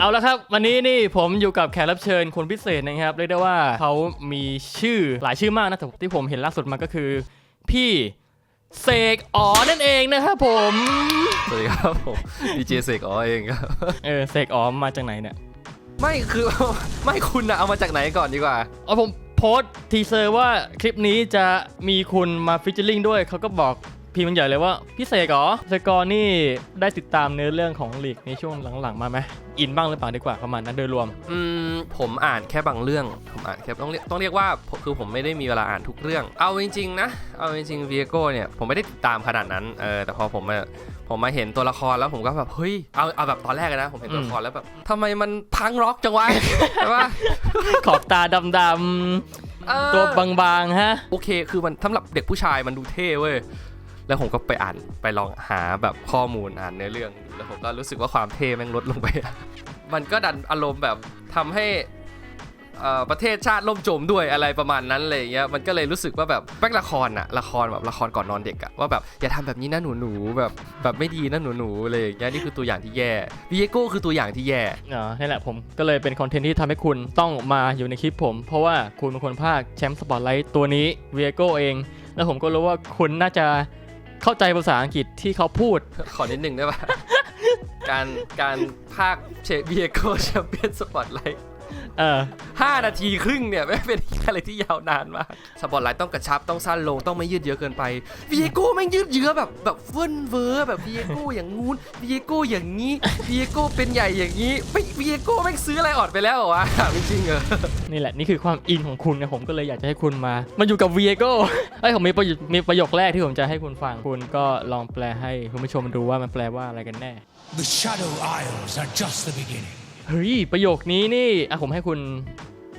เอาละครับ วันนี้นี่ผมอยู่กับแขกรับเชิญคนพิเศษนะครับ เรียกได้ว่าเขามีชื่อหลายชื่อมากนะแต่ที่ผมเห็นล่าสุดมาก็คือ พี่เสกอ๋อนั่นเองนะครับผม สวัสดีครับผมดีเจเสกอ๋อเองครับ เออเสกอ๋อมาจากไหนเนี่ยไม่คือ ไม่คุณนะเอามาจากไหนก่อนดีกว่าเอาผมโพสต์ทีเซอร์ว่าคลิปนี้จะมีคุณมาฟิชเชอร์ลิงด้วยเขาก็บอก พีมันใหญ่เลยว่าพี่เสกอ๋อเสกอร์นี่ได้ติดตามเนื้อเรื่องของลีกในช่วงหลังๆ มาไหมอินบ้างหรือเปล่าดีกว่าประมาณนั้นโดยรวม อืมผมอ่านแค่บางเรื่อง ผมอ่านแค่ต้องเรียกต้องเรียกว่าผมคือผมไม่ได้มีเวลาอ่านทุกเรื่อง เอาจริงๆนะ เอาจริงๆเวียโก้เนี่ยผมไม่ได้ติดตามขนาดนั้นเออแต่พอผมมาผมมาเห็นตัวละครแล้วผมก็แบบเฮ้ยเอาเอาแบบตอนแรกเลยนะผมเห็นตัวละครแล้วแบบทำไมมันพังร็อกจังวะใช่ปะขอบตาดำเออๆตัวบางๆฮะโอเคคือมันสำหรับเด็กผู้ชายมันดูเท่เว้ย แล้วผมก็ไปอ่านไปลองหาแบบข้อมูลอ่านเนื้อเรื่องแล้วผมก็รู้สึกว่าความเท่แม่งลดลงไป มันก็ดันอารมณ์แบบทำให้ประเทศชาติล่มจมด้วยอะไรประมาณนั้นเลยเงี้ยมันก็เลยรู้สึกว่าแบบแม่งละครอะละครแบบละครก่อนนอนเด็กอะว่าแบบอย่าทำแบบนี้นะหนูหนูแบบแบบไม่ดีนะหนูหนูอะไรอย่างเงี้ยนี่คือตัวอย่างที่แย่วิเอโก้คือตัวอย่างที่แย่เนาะนี่แหละผมก็เลยเป็นคอนเทนต์ที่ทำให้คุณต้องมาอยู่ในคลิปผม เพราะว่าคุณเป็นคนภาคแชมป์สปอตไลท์ตัวนี้วียโก้เอง แล้วผมก็รู้ว่าคุณน่าจะ เข้าใจภาษาอังกฤษที่เขาพูด ขอนิดหนึ่งได้ปะ การการภาคเชฟเบียโกแชมเปี้ยนสปอตไลท์ เออห้านาทีครึ่งเนี่ยไม่งเป็นอะไรที่ยาวนานมากสปอตไลท์ต้องกระชับต้องสั้นลงต้องไม่ยืดเยื้อเกินไปวีเอโก้แม่งยืดเยื้อแบบแบบเฟิ่นเวอร์แบบวีเอโก้อย่างงู้นวีเอโก้อย่างนี้วีเอโก้เป็นใหญ่อย่างนี้ไม่วีเอโก้แม่งซื้ออะไรออดไปแล้วเหรอวะถามจริงๆเหรอนี่แหละนี่คือความอินของคุณนะผมก็เลยอยากจะให้คุณมามาอยู่กับเวียโกไอ้ยผมมีประโยคมีประโยคแรกที่ผมจะให้คุณฟังคุณก็ลองแปลให้คุณผู้ชมดูว่ามันแปลว่าอะไรกันแน่ The Shadow Isles are just the beginning. เฮ้ยประโยคนี้นี่อะผมให้คุณ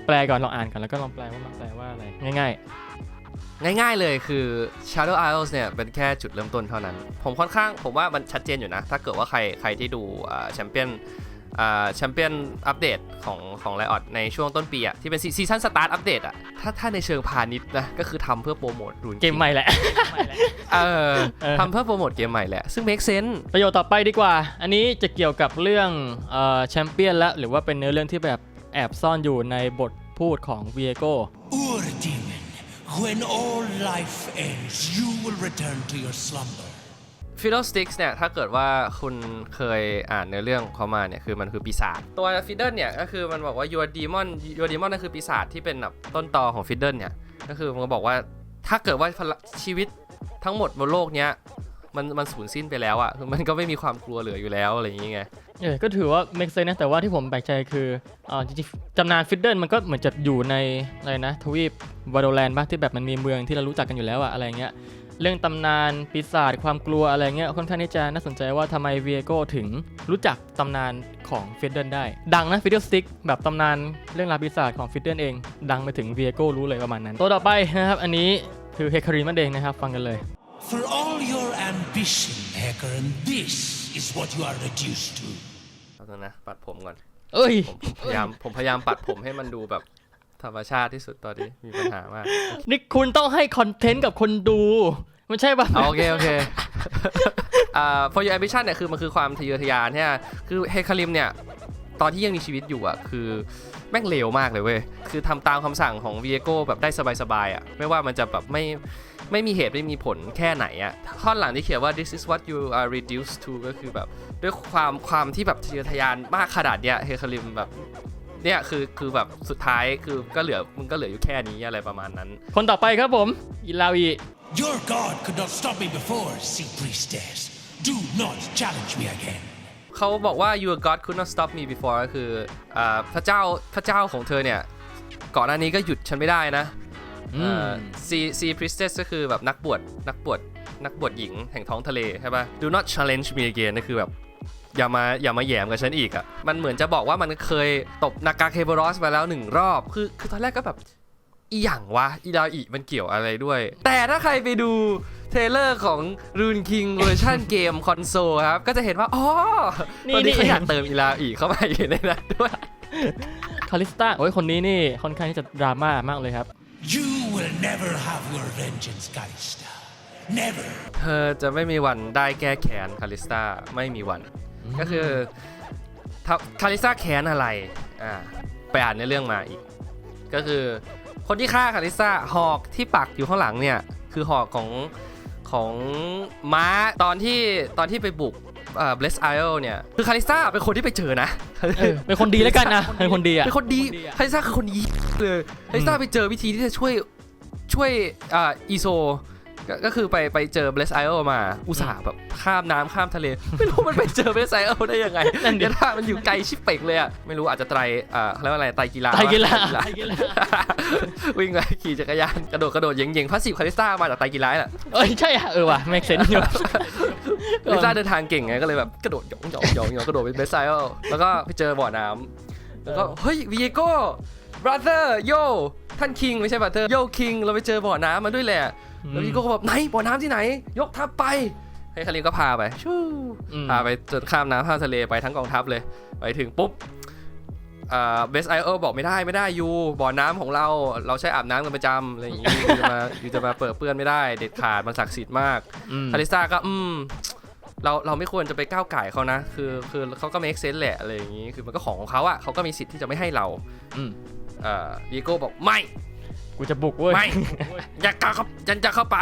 แปลก่อนลองอ่านก่อนแล้วก็ลองแปลว่ามันแปลว่าอะไรง่ายง่ายๆเลยคือ Shadow Isles เนี่ยเป็นแค่จุดเริ่มต้นเท่านั้น ผมค่อนข้างผมว่ามันชัดเจนอยู่นะ ถ้าเกิดว่าใครใครที่ดูแชมเปี้ยน แชมเปี้ยนอัปเดตของของไลออดในช่วงต้นปีอะที่เป็นซีซั่นสตาร์ทอัปเดตอะถ้าถ้าในเชิงพาณิชย์นะ ก็คือทำเพื่อโปรโมทรูนๆเกมใหม่แหละเออเออทำเพื่อโปรโมทเกมใหม่แหละ ซึ่ง make sense ประโยคต่อไปดีกว่า อันนี้จะเกี่ยวกับเรื่องเอ่อแชมเปี้ยนและหรือว่าเป็นเนื้อเรื่องที่แบบแอบซ่อนอยู่ในบทพูดของเวียโก Ur demon, when all life ends, you will return to your slumber. Fiddlesticks เนี่ยถ้าเกิดว่าคุณเคยอ่านเนื้อเรื่องเขามาเนี่ยคือมันคือปีศาจตัว Fiddle เนี่ยก็คือมันบอกว่า your demon your demon นั่นคือปีศาจที่เป็นแบบต้นตอของ Fiddle เนี่ยก็คือมันก็บอกว่าถ้าเกิดว่าชีวิตทั้งหมดบนโลกเนี้ยมันมันสูญสิ้นไปแล้วอะ่ะคือมันก็ไม่มีความกลัวเหลืออยู่แล้วอะไรอย่างเงี้ยเออก็ถือว่า make sense นะแต่ว่าที่ผมแปลกใจคืออ่าจริงๆตำนานฟิดเดิลมันก็เหมือนจะอยู่ในอะไรนะทวีปวาโดแลนด์บ้างที่แบบมันมีเมืองที่เรารู้จักกันอยู่แล้วอะอะไรเงี้ย เรื่องตำนานปีศาจความกลัวอะไรเงี้ยค่อนข้างที่จะน่าสนใจว่าทำไมเวียโกถึงรู้จักตำนานของฟิดเดิลได้ ดังนะฟิดเดิลสติ๊กแบบตำนานเรื่องราวปีศาจของฟิดเดิลเอง ดังไปถึงเวียโกรู้เลยประมาณนั้น ตัวต่อไปนะครับอันนี้คือเฮคาริมันเองนะครับฟังกันเลย For all your ambition, Hecarim, this is what you are reduced to. เอาตัวนะปัดผมก่อน เอ้ยผมผมพยายามผมพยายามปัดผมให้มันดูแบบ ธรรมชาติที่สุดตอนนี้มีปัญหามาก นี่คุณต้องให้คอนเทนต์กับคนดูไม่ใช่ปะเอาโอเคโอเคอ่า for your ambition เนี่ยคือมันคือความทะเยอทะยานใช่ไหมคือเฮคาริมเนี่ยตอนที่ยังมีชีวิตอยู่อะคือแม่งเลวมากเลยเว้ย คือทำตามคำสั่งของ v ี e โกแบบได้สบายๆอะ ไม่ว่ามันจะแบบไม่ไม่มีเหตุไม่มีผลแค่ไหนอะท่อนหลังที่เขียนว่า this is what you are reduced to ก็คือแบบ ด้วยความความที่แบบทะเยอทะยานมากขนาดเนี้ยเฮคาริมแบบ เนี่ยคือคือแบบสุดท้ายคือก็เหลือมึงก็เหลืออยู่แค่นี้อะไรประมาณนั้น คนต่อไปครับผมอิลาวี Your god could not stop me before, sea priestess. Do not challenge me again. เขาบอกว่า your god could not stop me before ก็คืออ่าพระเจ้าพระเจ้าของเธอเนี่ยก่อนหน้านี้ก็หยุดฉันไม่ได้นะอืมซีซีพริสเตสก็คือแบบนักบวชนักบวชนักบวชหญิงแห่งท้องทะเลใช่ปะ do not challenge me again นั่นคือแบบ อย่ามาอย่ามาแหยมกับฉันอีกอะ่ะ มันเหมือนจะบอกว่ามันเคยตบนากาเคเบรอสมาแล้วหนึ่งรอบ คือคือตอนแรกก็แบบอีหยังวะ อีดาวอีมันเกี่ยวอะไรด้วย แต่ถ้าใครไปดูเทรลเลอร์ของ Rune King เวอร์ชันเกมคอนโซลครับ ก็จะเห็นว่า อ๋อนี่ตอนนี้นี่เขาอยากเติมอีลาอีเข้ามาอยู่ในนั้นด้วยคาริสตาโอ้ย คนนี้นี่ ค่อนข้างที่จะดราม่ามากเลยครับ You will never have your vengeance, Calista. Never. เธอจะไม่มีวันได้แก้แค้นคาริสตาไม่มีวัน ก็คือทครับคาริซาแค้นอะไรอ่าไปอ่านในเรื่องมาอีก ก็คือคนที่ฆ่าคาริซาหอกที่ปักอยู่ข้างหลังเนี่ยคือหอกของของม้าตอนที่ตอนที่ไปบุกเอ่อ Bless Isle เนี่ยคือคาริซาเป็นคนที่ไปเจอนะเออเป็นคนดีแล้วกันนะเป็นคนดีอะเป็นคนดีคาริซาคือคนดีเลยคาริซาไปเจอวิธีที่จะช่วยช่วยอ่าอีโซ ก็ก็คือไปไปเจอ Bless Isle มา อุตส่าห์แบบข้ามน้ำข้ามทะเล ไม่รู้มันไปเจอ Bless Isle ได้ยังไงนั่นดิเดี๋ยวถ้ามันอยู่ไกลชิบเป่งเลยอะไม่รู้อาจจะไตรอ่าเขาเรียกว่าอะไรไตรกีฬาไทยกีฬาไตรกีฬาวิ่งไปขี่จักรยานกระโดดกระโดดเหย่งๆพาสซีฟคาริซ่ามาจากไตรกีฬาแหละเอ้ยใช่อะเออว่ะแม็กเซนอยู่คาริซ่าเดินทางเก่งไงก็เลยแบบกระโดดหยองหยองหยองหยองกระโดดเป็นเบสไซลแล้วก็ไปเจอบ่อน้ำแล้วก็เฮ้ยวีโก้ brother yo ท่านคิงไม่ใช่ brother yo king เราไปเจอบ่อน้ำมาด้วยแหละ แล้ววีโก้ก็แบบไหนบ่อน้ำที่ไหน ยกทัพไปให้คาริมก็พาไปชู่อืมพาไปจนข้ามน้ำข้ามทะเลไปทั้งกองทัพเลย ไปถึงปุ๊บเบสไอเอบอกไม่ได้ไม่ได้ยูบ่อน้ำของเราเราใช้อาบน้ำกันประจำอะไรอย่างงี้ยูจะมายูจะมาเปิดเปื้อนไม่ได้ เด็ดขาดมันศักดิ์สิทธิ์มากอืมคาริซ่าก็อืมเราเราไม่ควรจะไปก้าวไก่ายเขานะ คือคือเขาก็ make sense แหละอะไรอย่างงี้ คือมันก็ของของเขาอะเขาก็มีสิทธิ์ที่จะไม่ให้เราอืมเอ่อวีโก้บอกไม่ กูจะบุกเว้ยไม่ อยากเข้าฉันจะเข้าไป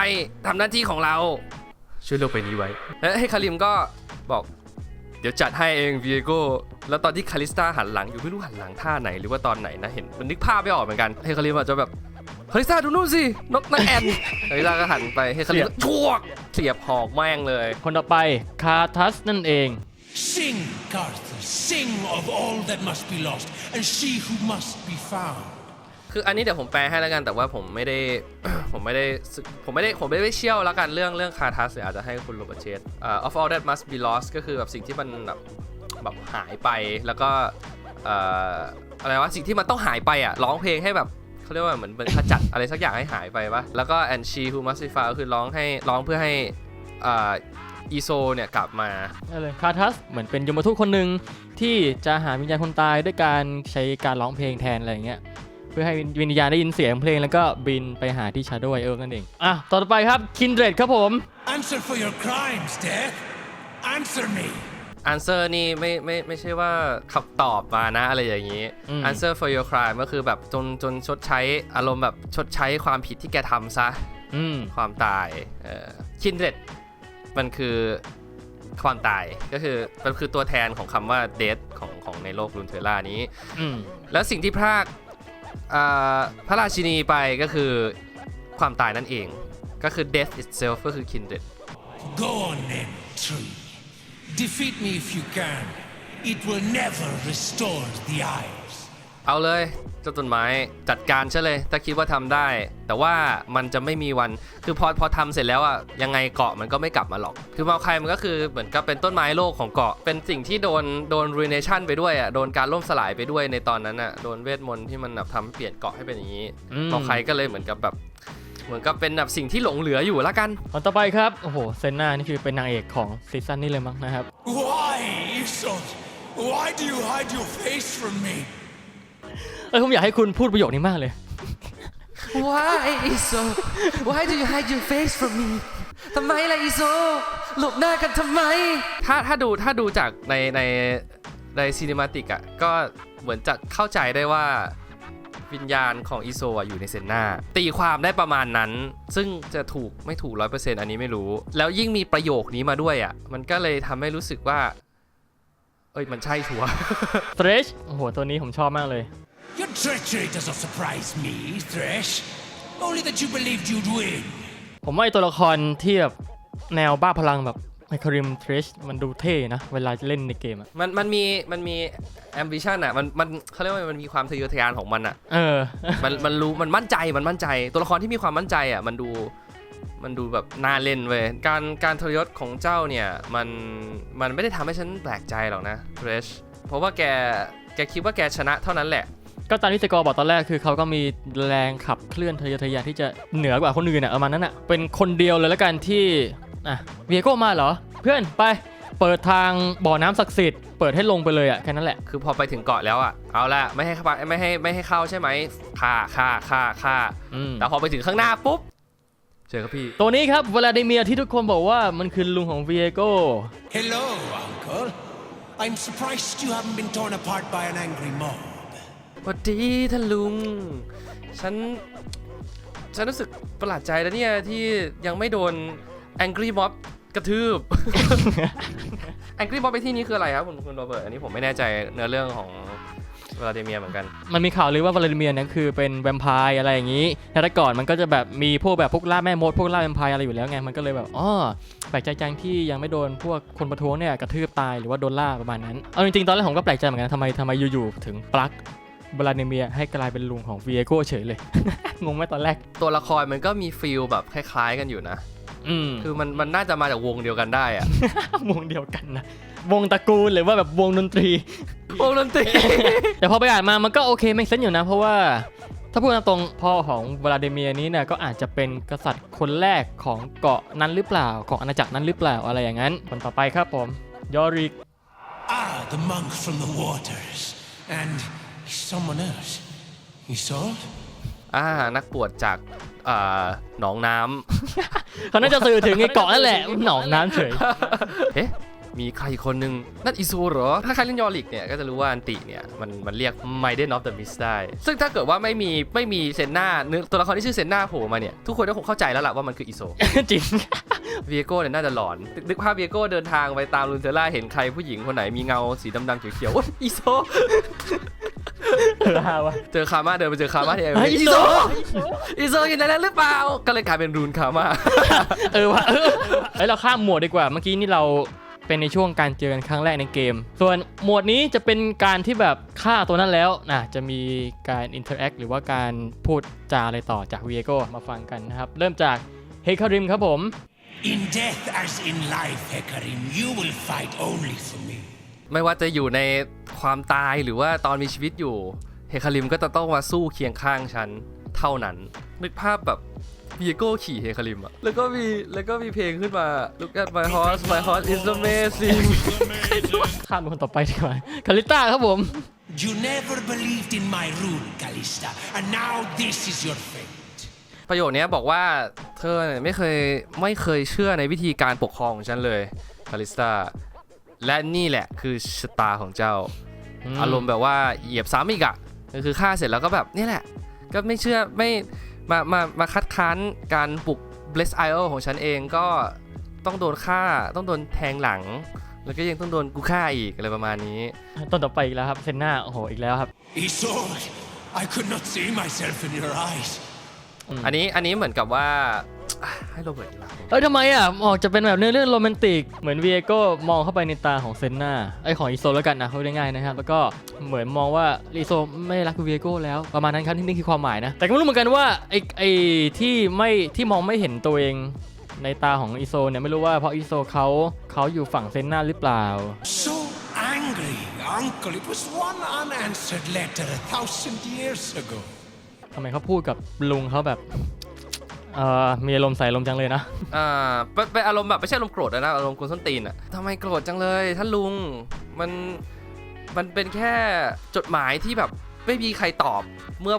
ทำหน้าที่ของเรา ช่วยโลกไปนี้ไว้ แล้วให้คาริมก็บอก เดี๋ยวจัดให้เองวีโก้แล้วตอนที่คาริสตาหันหลังอยู่ไม่รู้หันหลังท่าไหนหรือว่าตอนไหนนะเห็นมันนึกภาพไม่ออกเหมือนกันให้คาริมอาจจะแบบคาริสตาดูนู่นสินกนางแอ่นคาริสตาก็หันไปให้คาริมก็ชั่วกเสียบหอกแม่งเลย คนต่อไปคาทัสนั่นเอง Sing, Carthus, sing of all that must be lost, and she who must be found. คืออันนี้เดี๋ยวผมแปลให้แล้วกันแต่ว่าผมไม่ได้ ผมไม่ได้ผมไม่ได้ผมไม่ได้เชี่ยวแล้วกันเรื่องเรื่องคาทัสเนี่ยอาจจะให้คุณโรเบิร์ตเชสอ่า of all that must be lost ก็คือแบบสิ่งที่มันแบบแบบหายไปแล้วก็เอ่ออะไรวะสิ่งที่มันต้องหายไปอะร้องเพลงให้แบบเขาเรียกว่าเหมือนเป็นขจัดอะไรสักอย่างให้หายไปปะแล้วก็ and she who must be found ก็คือร้องให้ร้องเพื่อให้อ่าอีโซเนี่ยกลับมานั่นเลยคาทัสเหมือนเป็นยมทูตคนหนึ่งที่จะหาวิญญาณคนตายด้วยการใช้การร้องเพลงแทนอะไรอย่างเงี้ย เพื่อให้วิญญาณได้ยินเสียงเพลงแล้วก็บินไปหาที่ชาโดว์ไอเอิร์กนั่นเองอะต่อไปครับคินเดรดครับผม Answer for your crimes, Death. Answer me. answer นี่ไม่ไม่ไม่ใช่ว่าคำตอบมานะอะไรอย่างนี้อืม answer for your crime ก็คือแบบจนจนชดใช้อารมณ์แบบชดใช้ความผิดที่แกทำซะอืมความตายเอ่อ kindred มันคือความตายก็คือมันคือตัวแทนของคำว่า death ของของในโลกลุนเทล่านี้อืมแล้วสิ่งที่พรากอ่า พระราชินีไปก็คือความตายนั่นเอง ก็คือ death itself ก็คือ kindred Go on then, tree. Defeat me if you can. It will never restore the isle เอาเลยเจ้าต้นไม้จัดการใช่เลย ถ้าคิดว่าทำได้ แต่ว่ามันจะไม่มีวันคือพอพอทำเสร็จแล้วอะยังไงเกาะมันก็ไม่กลับมาหรอก คือมาคายมันก็คือเหมือนกับเป็นต้นไม้โลกของเกาะ เป็นสิ่งที่โดนโดน ruination ไปด้วยอะโดนการล่มสลายไปด้วยในตอนนั้นอะโดนเวทมนต์ที่มันแบบทำให้เปลี่ยนเกาะให้เป็นอย่างนี้อืมมาคายก็เลยเหมือนกับแบบเหมือนกับเป็นแบบสิ่งที่หลงเหลืออยู่ละกันคนต่อไปครับโอ้โหเซนนานี่คือเป็นนางเอกของซีซั่นนี้เลยมั้งนะครับ Why, Isolde? Why do you hide your face from me? เออผมอยากให้คุณพูดประโยคนี้มากเลย Why Iso Why do you hide your face from me ทำไมล่ะ Iso หลบหน้ากันทำไม ถ้าถ้าดูถ้าดูจากในในในซีนิมาติกอะก็เหมือนจะเข้าใจได้ว่าวิญญาณของอีโซอะอยู่ในเซนนาตีความได้ประมาณนั้น ซึ่งจะถูกไม่ถูกร้อยเปอร์เซ็นต์อันนี้ไม่รู้ แล้วยิ่งมีประโยคนี้มาด้วยอะ มันก็เลยทำให้รู้สึกว่า เอ้ยมันใช่ชัวร์ t r e s h โอ้โห ตัวนี้ผมชอบมากเลย Your treachery does not surprise me, Thresh. Only that you believed you'd win. ผมว่าไอตัวละครที่แบบแนวบ้าพลังแบบไมคาริมเทรชมันดูเท่นะ เวลาเล่นในเกมอะมันมันมีมันมี ambition อะมันมันเขาเรียกว่ามันมีความทะเยอทะยานของมันอะเออ มันมันรู้มันมั่นใจมันมั่นใจ ตัวละครที่มีความมั่นใจอะมันดูมันดูแบบน่าเล่นเว้ยการการทรยศของเจ้าเนี่ยมันมันไม่ได้ทำให้ฉันแปลกใจหรอกนะเรชเพราะว่าแกแกคิดว่าแกชนะเท่านั้นแหละ ก็ตามที่สกอร์บอกตอนแรกคือเขาก็มีแรงขับเคลื่อนทะเยอทะยานที่จะเหนือกว่าคนอื่นอะประมาณนั้นอะเป็นคนเดียวเลยแล้วกันที่อะเวียโก้มาเหรอ เพื่อนไปเปิดทางบ่อน้ำศักดิ์สิทธิ์เปิดให้ลงไปเลยอะแค่นั้นแหละคือพอไปถึงเกาะแล้วอะเอาละไม่ให้เข้าไปไม่ให้ไม่ให้เข้าใช่ไหมฆ่าฆ่าฆ่าฆ่าอืมแต่พอไปถึงข้างหน้าปุ๊บเจอครับพี่ ตัวนี้ครับวลาดิเมียร์ที่ทุกคนบอกว่ามันคือลุงของเวียโก้ Hello, Uncle. I'm surprised you haven't been torn apart by an angry mob. สวัสดีท่านลุง ฉัน ฉันรู้สึกประหลาดใจแล้วเนี่ยที่ยังไม่โดน Angry Mob กระทืบ Angry Mob ไปที่นี้คืออะไรครับคุณคุณโรเบิร์ตอันนี้ผมไม่แน่ใจเนื้อเรื่องของวลาดิเมียเหมือนกัน มันมีข่าวลือว่าวลาดิเมียเนี่ยคือเป็นแวมไพร์อะไรอย่างนี้แต่ก่อนมันก็จะแบบมีพวกแบบพวกล่าแม่มดพวกล่าแวมไพร์อะไรอยู่แล้วไง มันก็เลยแบบอ๋อแปลกใจจังที่ยังไม่โดนพวกคนประท้วงเนี่ยกระทืบตายหรือว่าโดนล่าประมาณนั้น เอาจริงๆตอนแรกผมก็แปลกใจเหมือนกันทำไมทำไมอยู่ๆถึงปลั๊ก วลาดิเมียร์ให้กลายเป็นลุงของวีเอโก้เฉยเลย งงไหมตอนแรก ตัวละครมันก็มีฟีลแบบคล้ายๆกันอยู่นะอืมคือมันมันน่าจะมาจากวงเดียวกันได้อะวงเดียวกันนะวงตระกูลหรือว่าแบบวงดนตรี วงดนตรี แต่พอไปอ่านมามันก็โอเคไม่เซนอยู่นะ เพราะว่าถ้าพูดตรงๆพ่อของวลาดิเมียร์นี้เนี่ยก็อาจจะเป็นกษัตริย์คนแรกของเกาะนั้นหรือเปล่าของอาณาจักรนั้นหรือเปล่าอะไรอย่างนั้น คนต่อไปครับผมยอริก Ah, the monk from the waters. And someone else. Isolde? อ่านักบวชจากอ่าหนองน้ำเขาน่าจะสื่อถึงไอ้เกาะนั่นแหละหนองน้ำเฉยเอ๊ะ มีใครอีกคนนึงนั่นอิซูเหรอ ถ้าใครเล่นยอริกเนี่ย ก็จะรู้ว่าอันติเนี่ย มันมันเรียก Maiden of the Mist ได้ ซึ่งถ้าเกิดว่าไม่มีไม่มีเซนนาเนื้อตัวละครที่ชื่อเซนนาโผล่มาเนี่ย ทุกคนก็คงเข้าใจแล้วล่ะว่ามันคืออิโซ จริง เวียโก้เนี่ยน่าจะหลอน นึกภาพเวียโก้เดินทางไปตามลุนเซล่าเห็นใครผู้หญิงคนไหนมีเงาสีดำๆเขียวๆโอ๊ยอีโซเออฮาวะเจอคาม่าเดินไปเจอคาม่าที่เอเฮ้ยอีโซอีโซอยู่ในนั้นหรือเปล่า ก็เลยกลายเป็นรูนคาม่าเออวะเออเฮ้ยเราข้ามหมวดดีกว่า เมื่อกี้นี่เราเป็นในช่วงการเจอกันครั้งแรกในเกม ส่วนหมวดนี้จะเป็นการที่แบบฆ่าตัวนั้นแล้วนะจะมีการอินเทอร์แอคหรือว่าการพูดจาอะไรต่อจากวีโกมาฟังกันนะครับ เริ่มจากเฮคาริมครับผม In death as in life, Hekarim, you will fight only for me. ไม่ว่าจะอยู่ในความตายหรือว่าตอนมีชีวิตอยู่ เฮคาริมก็จะต้องมาสู้เคียงข้างฉันเท่านั้น นึกภาพแบบเวียโก้ขี่เฮคาริมอะแล้วก็มีแล้วก็มีเพลงขึ้นมา Look at my horse my horse is amazing ข้ามไปคนต่อไปดีกว่าคาริต้าครับผม You never believed in my rule, Callista, and now this is your fate. ประโยคนี้บอกว่าเธอเนี่ยไม่เคยไม่เคยเชื่อในวิธีการปกครองของฉันเลยคาริสตาและนี่แหละคือชะตาของเจ้าอืมอารมณ์แบบว่าเหยียบซ้ำอีกอะก็ คือฆ่าเสร็จแล้วก็แบบนี่แหละ ก็ไม่เชื่อไม่มามามาคัดค้านการปลุก Bless i o ของฉันเองก็ต้องโดนฆ่าต้องโดนแทงหลัง แล้วก็ยังต้องโดนกูฆ่าอีกอะไรประมาณนี้ต้นต่อไปอีกแล้วครับเซนนาโอ้โหอีกแล้วครับ Isolde, I could not see myself in your eyes. อันนี้อันนี้เหมือนกับว่า ให้โรเบิร์ตดีกว่าเอ้ยทำไมอะออกจะเป็นแบบเนื้อเรื่องโรแมนติก เหมือนวีโก้มองเข้าไปในตาของเซนนาไอยของอีโซแล้วกันนะเขาได้ง่ายๆนะครับ แล้วก็เหมือนมองว่าอีโซไม่รักวีโก้แล้วประมาณนั้นครับที่นี่คือความหมายนะ แต่ก็ไม่รู้เหมือนกันว่าไอไอที่ไม่ที่มองไม่เห็นตัวเองในตาของอีโซเนี่ยไม่รู้ว่าเพราะอีโซเขาเขาอยู่ฝั่งเซนนาหรือเปล่า So angry, uncle. It was one unanswered letter a thousand years ago. ทำไมเขาพูดกับลุงเขาแบบเอ่อมีอารมณ์ใส่ลมณ์จังเลยนะ อ่าเป็นเป็นอารมณ์แบบไม่ใช่อารมณ์โกรธนะอารมณ์กวนส้นตีนอะทำไมโกรธจังเลยท่านลุงมันมันเป็นแค่จดหมายที่แบบไม่มีใครตอบเมื่อ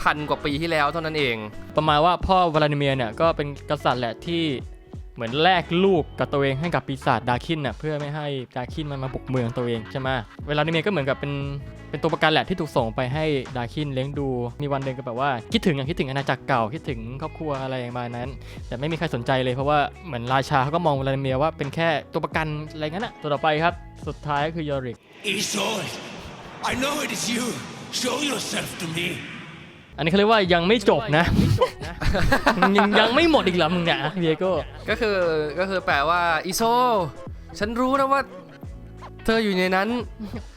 พันกว่าปีที่แล้วเท่านั้นเอง ประมาณว่าพ่อวลาดิเมียร์เนี่ยก็เป็นกษัตริย์แหละที่ เหมือนแลกลูกกับตัวเองให้กับปีศาจดาคินน่ะเพื่อไม่ให้ดาคินมันมาบุกเมืองตัวเองใช่ไหมเวลาดิเมียก็เหมือนกับเป็นเป็นตัวประกันแหละที่ถูกส่งไปให้ดาคินเลี้ยงดู มีวันหนึ่งก็แบบว่าคิดถึงอะคิดถึงอาณาจักรเก่าคิดถึงครอบครัวอะไรประมาณนั้น แต่ไม่มีใครสนใจเลยเพราะว่าเหมือนราชาเขาก็มองวลาดิเมียว่าเป็นแค่ตัวประกันอะไรงั้นอะตัวต่อไปครับสุดท้ายก็คือยอริก Isolde, I know it is you. Show yourself to me. อันนี้เขาเรียกว่ายังไม่จบนะ ยังยังไม่หมดอีกเหรอมึงเนี่ยเวียโก้ก็คือก็คือแปลว่าอีโซ ฉันรู้นะว่า เธออยู่ในนั้น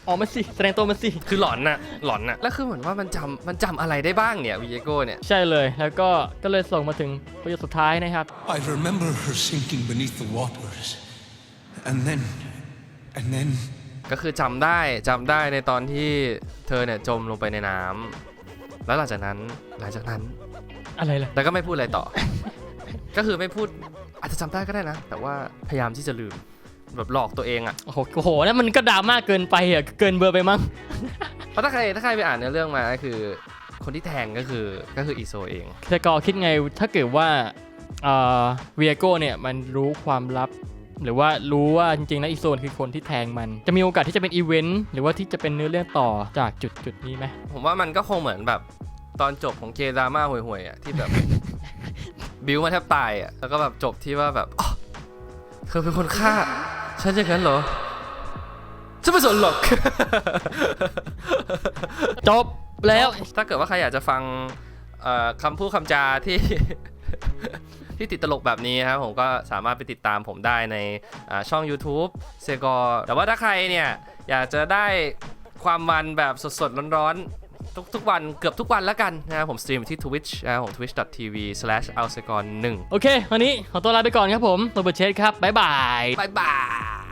ออกมาสิแสดงตัวมาสิ คือหลอนน่ะหลอนน่ะแล้วคือเหมือนว่ามันจำมันจำอะไรได้บ้างเนี่ยวีเอโก้เนี่ยใช่เลยแล้วก็ก็เลยส่งมาถึงประโยคสุดท้ายนะครับ I remember her sinking beneath the waters. And then. And then. ก็คือจำได้จำได้ในตอนที่เธอเนี่ยจมลงไปในน้ำ แล้วหลังจากนั้นหลังจากนั้น อะไรล่ะ แล้วก็ไม่พูดอะไรต่อ ก็คือไม่พูดอาจจะจำได้ก็ได้นะ แต่ว่าพยายามที่จะลืมแบบหลอกตัวเองอะโอ้โหโอ้โหนั่นมันก็ดราม่าเกินไปอะ เกินเบอร์ไปมั้งเพราะถ้าใครถ้าใครไปอ่านเนื้อเรื่องมาก็คือ คนที่แทงก็คือก็คืออีโซเอง แต่ก็คิดไงถ้าเกิดว่าเอ่อเวียโก้เนี่ยมันรู้ความลับ หรือว่ารู้ว่าจริงๆแล้วอีโซนคือคนที่แทงมัน จะมีโอกาสที่จะเป็นอีเวนต์หรือว่าที่จะเป็นเนื้อเรื่องต่อจากจุดจุดๆนี้ไหมผมว่ามันก็คงเหมือนแบบตอนจบของเกดราม่าห่วยๆอะที่แบบ บิวมาแทบตายอะแล้วก็แบบจบที่ว่าแบบอ๋อเธอเป็นคนฆ่าฉันอย่างนั้นเหรอฉันไม่สนหรอก จบแล้วถ้าเกิดว่าใครอยากจะฟังเอ่อคำพูดคำจาที่ ที่ติดตลกแบบนี้ครับผมก็สามารถไปติดตามผมได้ในอ่าช่อง YouTube เซกอแต่ว่าถ้าใครเนี่ยอยากจะได้ความมันแบบสดๆ ร้อนๆทุกทุกวันเกือบทุกวันแล้วกันนะครับผมสตรีมที่ Twitch นะครับผม twitch.tv/alsegor1 โอเค วันนี้ขอตัวลาไปก่อนครับผมโรเบิร์ตเชสครับ บ๊ายบาย บ๊ายบาย